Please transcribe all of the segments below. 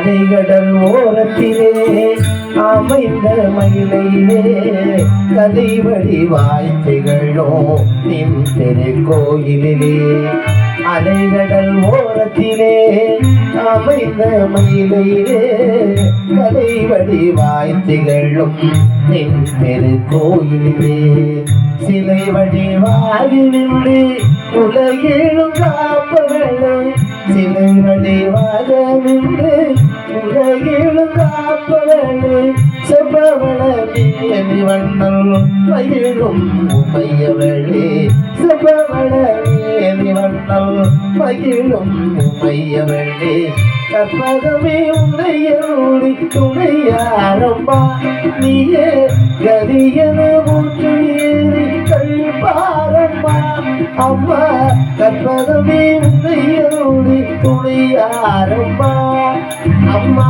அலைகடல் ஓரத்திலே அமைந்த மயிலையிலே கதை வடிவாய் திகழும் திரு திருக்கோயிலிலே. அலைகடல் ஓரத்திலே அமைந்த மயிலையிலே கதை வடிவாய் திகழும் நின் திருக்கோயிலிலே. சிலை வடிவாகி நின்று உலகிலும் காப்பவளே சிலை வடிவாக நின்று உலகேழும் காப்பவளே செவ்வளவி வண்ணல் மகிழும் உமையவளே. செவ்வளவி வண்ணம் மகிழும் உமையவளே. கற்பகமே உடைய உன்னையோடி துணையாரம்பா நீயே கரியன மூன்று ஏறி கழிப்பாரம்மா அம்மா கற்பகமே உன்னையோடி துணையாரம்பா அம்மா.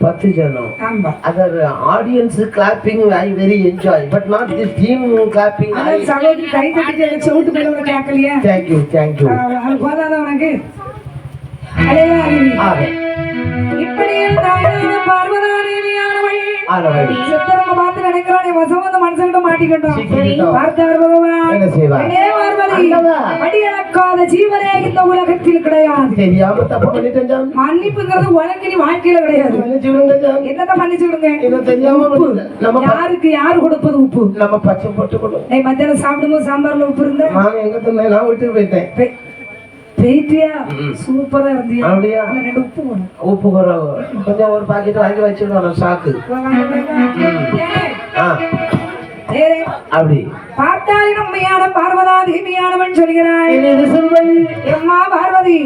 பத்து ஜனம் clapping, I very enjoy, but not this team clapping. I, அதான் சகோதரி கை தட்டிட்டு செவுட்டு மேல கேட்கலையா thank you, thank you. அது போதாத உனக்கு அடையா அறிவி. ஆக, இப்படி தாயான பார்வதா தேவியானவள். சித்தரங்க பார்த்து நினைக்கிறானே வசம் அந்த மனுஷன்கிட்ட மாட்டிக்கிட்டோம். பார்த்தார் பகவான் செய்வார்? அடே பார்வதி ஆண்டவா. அடியளக்காத ஜீவனே இந்த உலகத்தில் கிடையாது. தெரியாம தப்பு பண்ணிட்டேன். மன்னிப்புங்கிறது உலகினி வாழ்க்கையில கிடையாது. என்னத்த மன்னிச்சு விடுங்க. நம்ம யாருக்கு யாரு கொடுப்பது உப்பு? நம்ம பச்சை போட்டு கொடு ஏய் மத்தியானம் சாப்பிடும்போது சாம்பார்ல உப்பு இருந்த? நான் எங்க தின்னேன் நான் வீட்டுக்கு போயிட்டேன். பெய்ட்டியா? ம். சூப்பரா இருந்தியா? அப்படியா? அதுல ரெண்டு உப்பு கொஞ்சம் ஒரு பாக்கெட் வாங்கி வச்சுக்கணும் சாக்கு. அப்படி. பார்த்தாலே நம்மையான பார்வதா தேவியானவன் சொல்கிறாய். எம்மா பார்வதி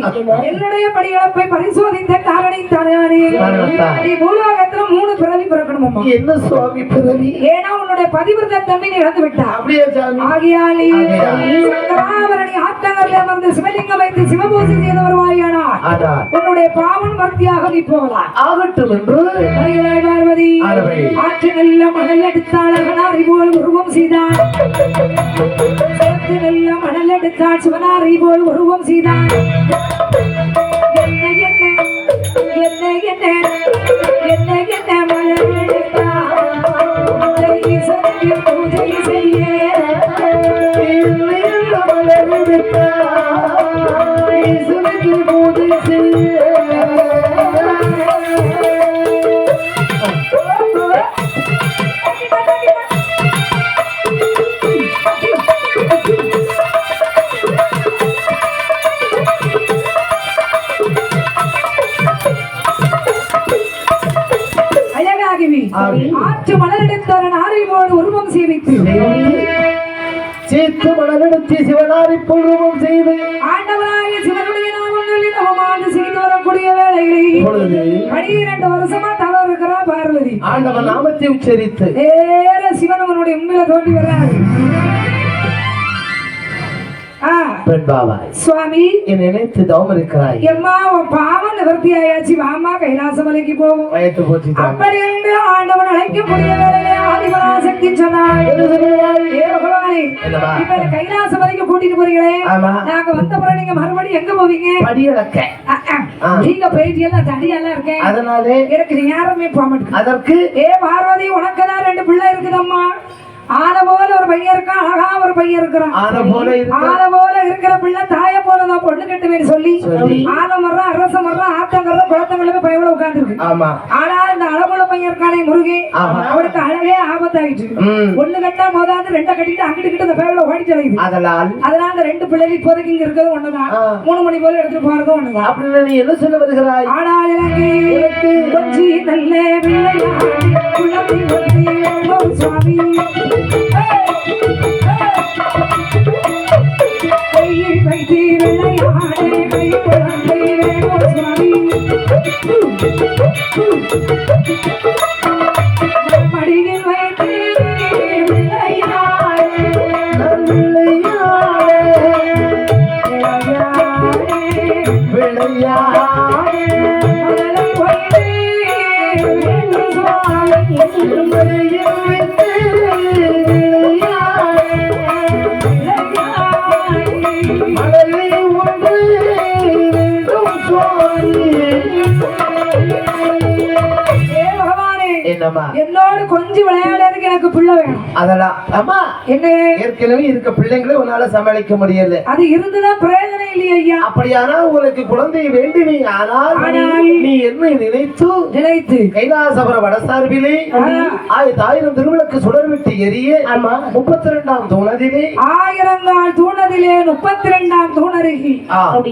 என்னுடைய படிகளப்பை பரிசோதித்த காரணித்தானே. காரணத்தால். நீ பூலோகத்துல மூணு பிறவி பிறக்கணும் அம்மா என்ன சுவாமி பிறவி? ஏன்னா உன்னுடைய பதிவிரத தன்மை நீ இழந்து விட்டா அப்படியே ஆகியாலே. சங்கராபரணி ஆற்றங்கரில் அமர்ந்து சிவலிங்கம் வைத்து சிவபூசை செய்து வருவாயானா ஆடா. உன்னுடைய பாவன் நீ போகலாம். ஆகட்டும் என்று. பார்வதி. நல்ல மணல் உருவம் செய்தான். சேத்து நல்ல மணல் எடுத்தாள் சிவனாரை போல் உருவம் செய்தான். என்ன என்ன என்ன என்ன என்ன என்ன மலர் பூஜை செய்ய. அழகாகவே நாமத்தை உச்சரித்து. நேர சிவன் அவனுடைய உண்மையில தோண்டி வர்றாரு. ஆ, பெண் பாவாய் சுவாமி என் நினைத்து தவம் இருக்கிறாய் எம்மா உன் பாவம் நிவர்த்தி ஆயாச்சு வாமா கைலாச மலைக்கு போவோம் வயத்து போச்சு தாங்க அப்படி என்று ஆண்டவன் அழைக்கக்கூடிய வேலையிலே ஆதிபராசக்தி சொன்னாள் ஏ பகவானே என்னவா? இப்ப இந்த கைலாச மலைக்கு கூட்டிட்டு போறீங்களே? நாங்க வந்த பிறகு நீங்க மறுபடியும் எங்க போவீங்க. நீங்க தடியெல்லாம் இருக்கேன் அதனாலே எனக்கு யாருமே போக மாட்டேங்குது. அதற்கு ஏ பார்வதி உனக்கு தான் ரெண்டு பிள்ளை இருக்குதம்மா. ஆன போல ஒரு பையன் இருக்கான் அழகா ஒரு பையன் இருக்கிறான். ஆன போல இருக்க ஆன போல இருக்கிற பிள்ளை தாய போல நான் பொண்ணு கட்டுவேன்னு சொல்லி. ஆன மரம் அரச மரம் ஆத்தங்கரம் குளத்தங்களுமே பயவுல உட்கார்ந்துருக்கு. ஆனா இந்த அழகுள்ள பையன் இருக்கானே முருகே ஆமா. அவனுக்கு அழகே ஆபத்தாயிடுச்சு. ம். ஒண்ணு கட்டா மோதாது ரெண்டை கட்டிட்டு அங்கிட்டு கிட்ட இந்த பயவுல ஓடி தொலையுது அதனால்? அதனால அந்த ரெண்டு பிள்ளைகள் இப்போதைக்கு இங்க இருக்கிறது ஒண்ணுதான். மூணு மணி போல எடுத்துட்டு போறதும் ஒண்ணுதான். அப்படின்னு நீ என்ன சொல்ல வருகிறாய்? ஆனால் எனக்கு கொஞ்சி நல்ல பிள்ளையாடி குழந்தை சுவாமி கையில் வைத்து விளையாடு கை குழந்தை வேணும் சுவாமி என்னம்மா என்னோடு கொஞ்சம் விளையாடுறதுக்கு எனக்கு பிள்ளை வேணும். அதெல்லாம். அம்மா என்ன ஏற்கனவே இருக்க பிள்ளைங்களை உன்னால சமாளிக்க முடியல. அது இருந்துதான் பிரயோஜனம் இல்லையா? ஐயா அப்படியானா உங்களுக்கு குழந்தை வேண்டுமே. ஆனால் நீ என்னை நினைத்து நினைத்து கைலாசபுர வடசார்பிலே ஆயிரத்தி ஆயிரம் திருவிளக்கு சுடர் விட்டு எரிய முப்பத்தி ரெண்டாம் தோணதிலே ஆயிரங்கால் தூணதிலே முப்பத்தி ரெண்டாம் தூணருகி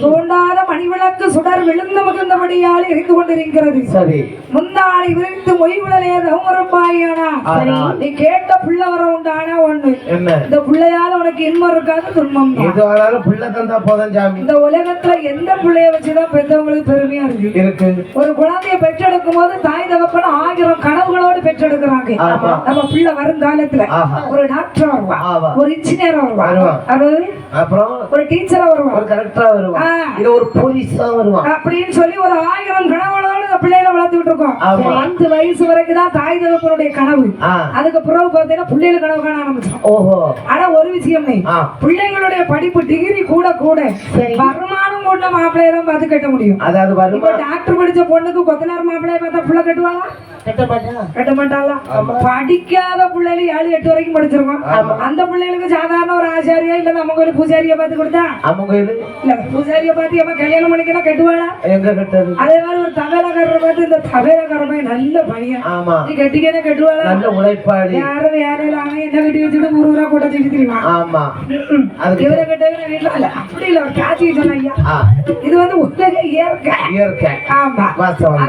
தோண்டாத மணிவிளக்கு சுடர் விழுந்து மிகுந்தபடியால் எரிந்து கொண்டிருக்கிறது. சரி. முந்தானை விரித்து மொய்குழலே தௌமரப்பாயானா ஆனால் நீ கேட்ட புள்ள வர உண்டானா ஒண்ணு. இந்த பிள்ளையால உனக்கு இன்பம் இருக்காது துன்பம் தான். எது ஆனாலும் பிள்ளை தந்தா போதும் சாமி. இந்த உலகத்துல எந்த பிள்ளைய வச்சுதான் பெற்றவங்களுக்கு பெருமையா இருக்கு இருக்கு ஒரு குழந்தைய பெற்றெடுக்கும் போது தாய் தகப்பன் ஆயிரம் கனவுகளோடு பெற்றெடுக்கிறாங்க. நம்ம பிள்ளை வருங்காலத்துல ஒரு டாக்டர் வருவா ஆமா. ஒரு இன்ஜினியர் வருவா வருவா. அது அப்புறம் ஒரு டீச்சரா ஒரு வருவான் ஆ. இல்ல ஒரு போலீஸா வருவான் அப்படின்னு சொல்லி ஒரு ஆயிரம் கனவுகளோடு இந்த பிள்ளைகளை வளர்த்துக்கிட்டு இருக்கோம். அஞ்சு வயசு வரைக்கும் தான் தாய் தகப்பனுடைய கனவு. அதுக்கு பிறகு பார்த்தீங்கன்னா பிள்ளைகள் கனவு காண ஆரம்பிச்சோம் ஓஹோ ஆனா ஒரு விஷயம். பிள்ளைங்களுடைய படிப்பு டிகிரி கூட கூட வருமானம் கொண்ட மாப்பிள்ளைய தான் பார்த்து கட்ட முடியும். அதாவது டாக்டர் படிச்ச பொண்ணுக்கு கொத்தனார் மாப்பிள்ளைய பார்த்தா புள்ள கட்டுவாங்களா கட்ட மாட்டாளா? படிக்காத பிள்ளைகள் ஏழு எட்டு வரைக்கும் படிச்சிருக்கோம் அந்த பிள்ளைகளுக்கு சாதாரண ஒரு ஆச்சாரியா இல்ல நம்ம கோயில் பூஜாரியா பார்த்து கொடுத்தா? அவங்க இல்ல பூஜாரியா பார்த்து எவன் கல்யாணம் பண்ணிக்கணும் கட்டுவாளா? எங்க கட்டது? அதே மாதிரி ஒரு தபேலக்காரரை பார்த்து இந்த தபேலக்காரமே நல்ல பையன். ஆமா. நீ கட்டிக்கனே கட்டுவாளா? நல்ல உழைப்பாளி. யாரும் வேலையில அவன் என்ன கட்டி வச்சுட்டு ஊர் ஊரா கூட்ட தூக்கி தெரியுமா? ஆமா. இவரை கட்டவே வீட்டுல இல்ல அப்படி இல்ல ஒரு காட்சி சொன்ன ஐயா இது வந்து உலக இயற்கை. இயற்கை. ஆமா.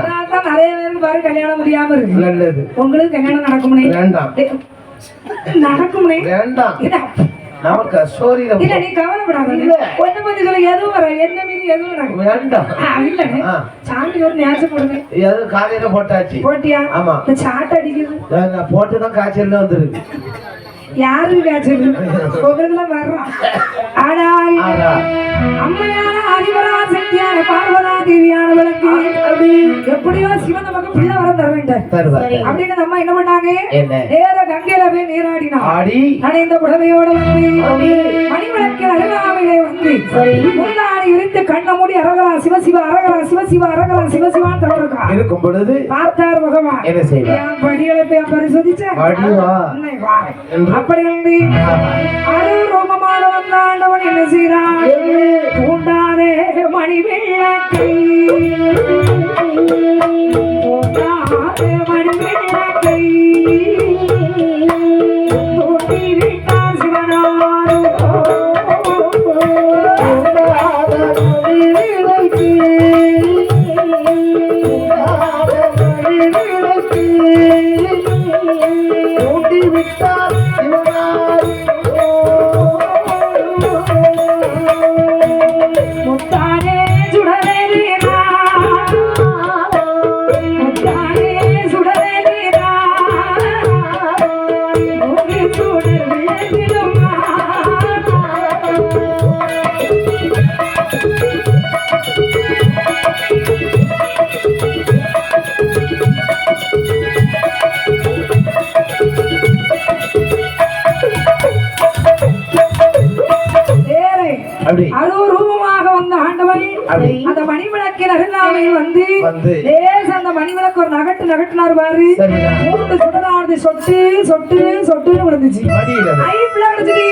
தான் நிறைய பேருக்கு பாரு கல்யாணம் முடியாம இருக்கு. நல்லது. உங்களுக்கு கல்யாணம் நடக்கும்னே? வேண்டாம். நடக்கும்னே? வேண்டாம். நமக்கு ஸ்டோரியில இல்ல, நீ கவலைப்படாத. ஒண்ணு பத்தி சொல்ல எதுவும் வர என்ன மீறி எதுவும் நடக்கும் வேண்டாம். இல்ல. சாமி ஒரு நேசம் போடுங்க. அது காலையில போட்டாச்சு. போட்டியா? ஆமா. சாட்டை அடிக்குது. போட்டுதான் காய்ச்சல் வந்துருக்கு. யாரு காய்ச்சல் உங்களுக்கு வர்றோம். ஆனால் ஆனா அம்மையான அதிபரா சக்தியான பார்வதா தேவியான விளக்கு எப்படியோ சிவன் நமக்கு பிள்ளை வரம் தர வேண்டும். தருவார் அப்படின்னு நம்ம என்ன பண்ணாங்க? நேர கங்கையில போய் நீராடினா ஆடி. நனைந்த புடவையோட வந்து அருகாமையிலே வந்து விரித்து கண்ண மூடி அரகரா சிவசிவ அரகரா சிவசிவ அரகரா சிவசிவான்னு தொடர்க்கா இருக்கும் பொழுது பார்த்தார் பகவான். என்ன செய்வார்? என் படிகளை போய் பரிசோதிச்ச? வா. என்று. அப்படி வந்து அருவமான வந்தாண்டவன் என்ன செய்றான் தூண்டாதே மணி விளக்கை தூண்டாதே மணி விளக்கை வந்து ஒரு நகட்டு நகட்டினார் பாரு. மூன்று சுடரானது சொட்டு சொட்டு சொட்டுன்னு விழுந்துச்சு. மடியில ஐ பிள்ளை விழுந்துடி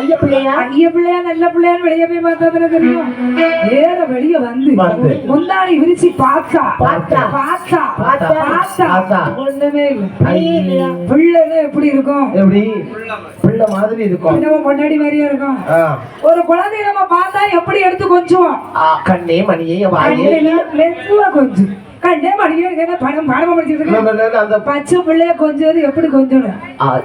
ஐய பிள்ளையா? ஐய பிள்ளையா நல்ல பிள்ளையான்னு வெளியே போய் பார்த்தா தெரியும். நேர வெளிய வந்து. முந்தாடி விரிச்சு பார்த்தா. பார்த்தா. பார்த்தா. பார்த்தா. ஒண்ணுமே இல்லை. பிள்ளைன்னு எப்படி இருக்கும்? எப்படி? பிள்ளை மாதிரி இருக்கும். நம்ம பொண்டாடி மாதிரியே இருக்கும். ஒரு குழந்தைய நம்ம பார்த்தா எப்படி எடுத்து கொஞ்சுவோம்? கண்ணே மணியே மெதுவா கொஞ்சம் இல்ல, இருக்க. இல்ல, இல்ல, அந்த பச்சை பிள்ளைய கொஞ்சது எப்படி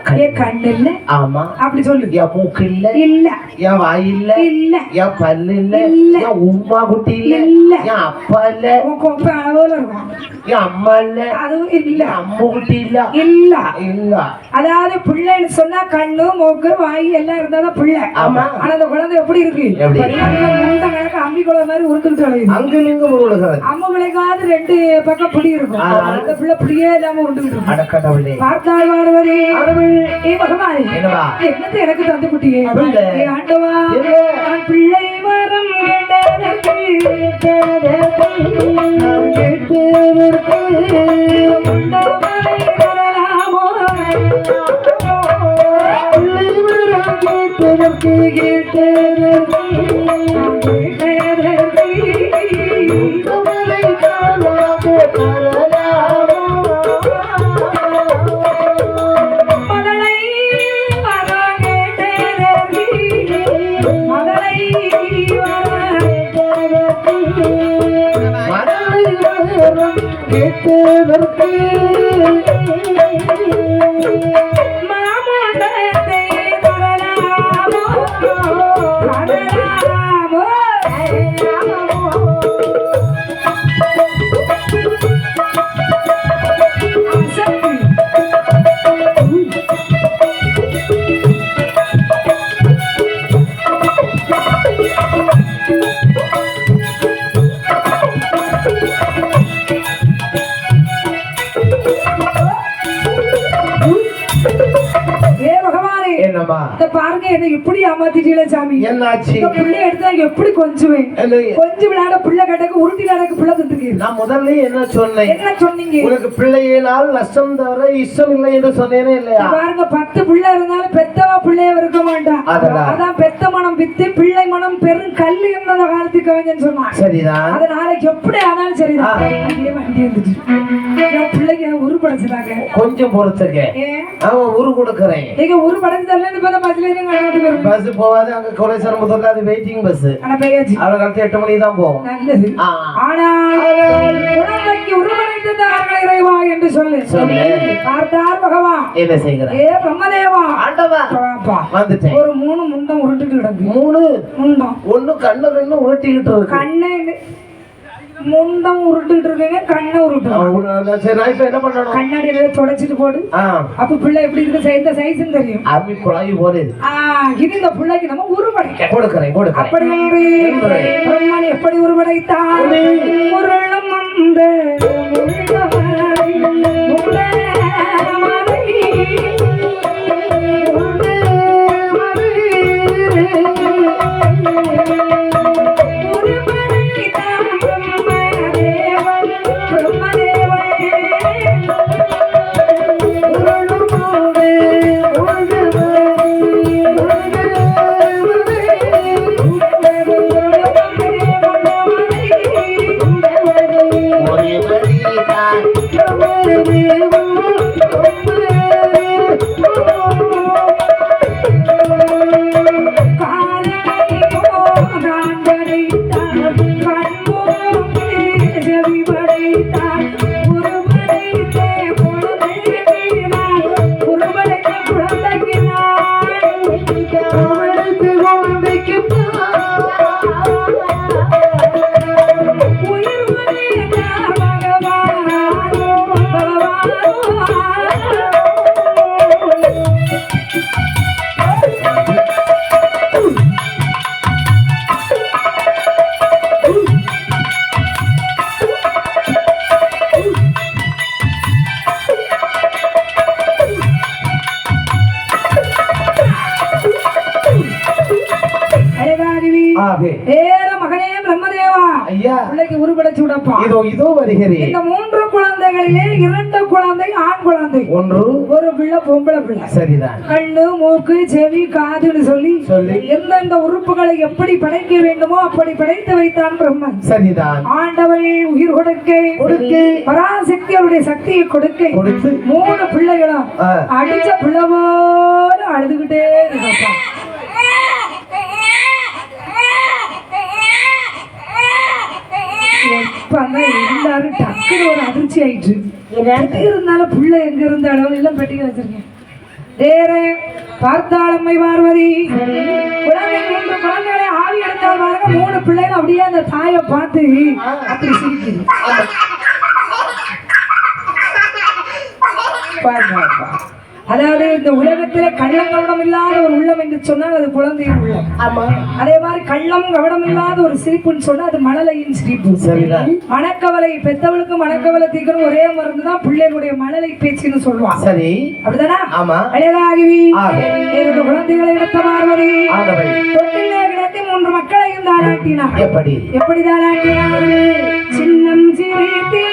கண்- ஏ கண்ணு இல்ல ஆமா. அப்படி சொல்லு. என் மூக்கு இல்ல. இல்ல என் வாய் இல்ல. இல்ல என் பல்லு இல்ல. இல்ல. என் உமா குட்டி இல்ல. இல்ல. என் அப்பா இல்ல உன் கொப்பை அளவுல இருக்கும் என் அம்மா இல்ல அதுவும் இல்ல. என் அம்மு குட்டி இல்ல. இல்ல. இல்ல அதாவது பிள்ளைன்னு சொன்னா கண்ணு மூக்கு வாய் எல்லாம் இருந்தாதான் பிள்ளை. ஆமா. ஆனா அந்த குழந்தை எப்படி இருக்கு? அம்பி குழந்தை மாதிரி அங்க நீங்க உருளுகிறது. அம்முகளுக்காவது ரெண்டு பக்கம் புளி இருக்கும். அந்த பிள்ளை புளியே இல்லாம உண்டு பார்த்தால் வாழ்வரே ஏ பகவானே. என்னத்தை எனக்கு தந்து குட்டியே? ஆண்டவா. நான் பிள்ளை வரம் கேட்டதற்கு கேட்டதற்கு இப்படி ஏமாத்திட்டீங்களே சாமி? என்னாச்சு? இந்த புள்ளை எடுத்து நான் எப்படி கொஞ்சுவேன்? என்ன- கொஞ்சம் விளையாட புள்ள கட்டக்கு உருட்டி விளையாடக்கு புள்ள தந்துக்கு நான் முதல்ல என்ன சொன்னேன்? என்ன சொன்னீங்க? உனக்கு பிள்ளையினால் நஷ்டம் தவிர இஷ்டம் இல்லை என்று சொன்னேனே இல்லையா? பாருங்க பத்து பிள்ளை இருந்தாலும் பெத்தவா பிள்ளைய இருக்க மாட்டான். அதெல்லாம். அதான் பெத்த மனம் வித்து பிள்ளை மனம் பெரும் கல்லு என்ற காலத்துக்கு கவிஞன் சொன்னான். சரிதான். அது நாளைக்கு எப்படி ஆனாலும் சரிதான். வண்டி இருந்துச்சு. என் பிள்ளைங்க உருப்படைச்சிட்டாங்க கொஞ்சம் பொறுத்துக்க அவன் உரு கொடுக்கறேன். நீங்க உருப்படைச்சு தரலன்னு பார்த்தா பஸ்ல இருந்து வரும் பஸ் போகாது அங்க கொலைசரம்புத்தூர்ல அது வெயிட்டிங் பஸ் ஆனா பெய்யாச்சு அவரை காலத்து எட்டு மணிக்கு தான் போகும் நல்லது. ஆனால் குழந்தைக்கு உருவடைத்ததாக இறைவா என்று சொல்லு. பார்த்தார் பகவான். என்ன செய்கிறேன் ஏ பிரம்மதேவா? ஆண்டவா. வந்துட்டேன். ஒரு மூணு முண்டம் உருட்டுட்டு கிடக்கு. மூணு முண்டம் ஒண்ணு கண்ணு ரெண்டு உருட்டிக்கிட்டு இருக்கு. கண்ணை முண்டம் உருட்டுக்கிட்டு இருக்கீங்க கண்ணை உருட்டு அவன் உரு- சரி நான் இப்ப என்ன பண்ணணும்? கண்ணாடியில தொடச்சிட்டு போடு. அப்ப பிள்ளை எப்படி இருக்கு? எந்த சைஸ்ன்னு தெரியும். அம்மி குழாய் போடுது ஆ இது இந்த பிள்ளைக்கு நம்ம உருவடைக்க. கொடுக்கறேன் கொடுக்கறேன். அப்படி பிரம்மன் எப்படி உருவடைத்தார்? முரளும் அந்த பிள்ளைக்கு உருப்படைச்சு விடப்பா. இதோ இதோ வருகிறேன். இந்த மூன்று குழந்தைகளிலே இரண்டு குழந்தை ஆண் குழந்தை. ஒன்று. ஒரு பிள்ளை பொம்பளை பிள்ளை. சரிதான். கண்ணு மூக்கு செவி காதுன்னு சொல்லி எந்தெந்த உறுப்புகளை எப்படி படைக்க வேண்டுமோ அப்படி படைத்து வைத்தான் பிரம்மன். சரிதான். ஆண்டவன் உயிர் கொடுக்க. கொடுக்க. பராசக்தி அவருடைய சக்தியை கொடுக்க. கொடுத்து. மூணு பிள்ளைகளும். அடிச்ச பிள்ளை போல அழுதுகிட்டே இருக்கப்பா. ஆயிட்டு எது இருந்தாலும் புள்ள எங்க இருந்தாலும் எல்லாம் பெட்டிங்க வச்சிருக்கேன். வேற பார்த்தாளம்மை பார்வதி. குழந்தை மூன்று குழந்தைகளை ஆவி எடுத்தால் பாருங்க மூணு பிள்ளைகள் அப்படியே அந்த தாயை பார்த்து அப்படி சிரிக்குது. பாருங்க. அதாவது இந்த உலகத்திலே கள்ளம் கவனம் இல்லாத ஒரு உள்ளம் என்று சொன்னால் அது குழந்தையின் உள்ளம். ஆமா. அதே மாதிரி கள்ளம் கவனம் இல்லாத ஒரு சிரிப்புன்னு சொன்னா அது மழலையின் சிரிப்பு. மணக்கவலை பெத்தவளுக்கு மணக்கவலை தீக்கணும் ஒரே மருந்து தான் பிள்ளைகளுடைய மழலை பேச்சுன்னு சொல்லுவான் சரி. அப்படிதானா? ஆமா. இரண்டு குழந்தைகளை பார்வதி. ஆகவை. தொட்டிலே கிடத்தி மூன்று மக்களையும் தாராட்டினார் எப்படி? எப்படி தாராட்டினார் சின்னம் சிரித்தே.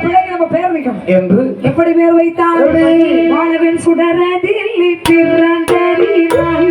பிள்ளைக்கு நம்ம பேர் வைக்கணும். என்று எப்படி பேர் எப்படி? வாழவன் சுடரதில் பிறந்தறிவான்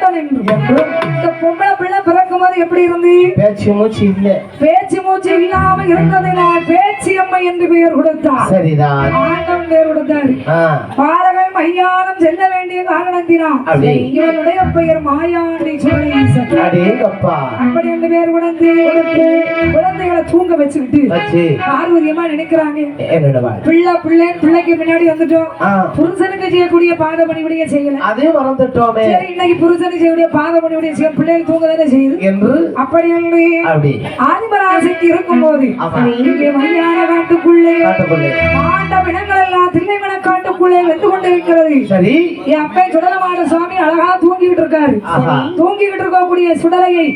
என்றும் இந்த பொம்பளை பிள்ளை எப்படி இருந்து? பேச்சு மூச்சு இல்ல. பேச்சு மூச்சு இல்லாம இருந்ததினால் பேச்சு அம்மை என்று பெயர் கொடுத்தார். சரிதான். ஆண்டம் பெயர் கொடுத்தார். பாலகன் மையானம் செல்ல வேண்டிய காரணத்தினால். இவனுடைய பெயர் மாயாண்டி அப்படி என்று பேர் கொடுத்து குழந்தைகளை தூங்க வச்சுக்கிட்டு வச்சு. பார்வதியமா நினைக்கிறாங்க. பிள்ளை பிள்ளை பிள்ளைக்கு முன்னாடி வந்துட்டோம். புருஷனுக்கு செய்யக்கூடிய பாத பணிபடிய செய்யல. அதே மறந்துட்டோமே. சரி இன்னைக்கு புருஷனுக்கு செய்யக்கூடிய பாத பணிபடிய செய்ய பிள்ளைகள் தூங்க தானே செய்யுது? என்று. அப்படி அப்படி. ஆதிபராசக்தி இருக்கும்போது ஆமா. இங்கே மையான காட்டுக்குள்ளே காட்டுக்குள்ளே. ஆண்ட பிணங்கள் எல்லாம் தில்லைமண காட்டுக்குள்ளே வெந்து கொண்டிருக்கிறது சரி என் அப்பன் சுடலமான சுவாமி அழகா தூங்கிட்டு இருக்காரு. தூங்கிட்டு இருக்கக்கூடிய சுடலையை.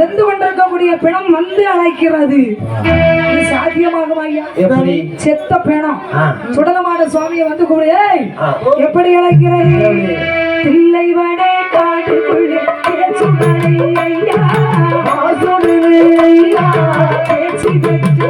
வெந்து கொண்டிருக்கக்கூடிய பிணம் வந்து அழைக்கிறது இது சாத்தியமாகுமா ஐயா எப்படி? செத்த பிணம். சுடலமான சுவாமியை வந்து ஆ. எப்படி அழைக்கிறது? தில்லை வடை காட்டுக்குள்ளே சுடலை ஐயா ஐயா, பேச்சு பெற்று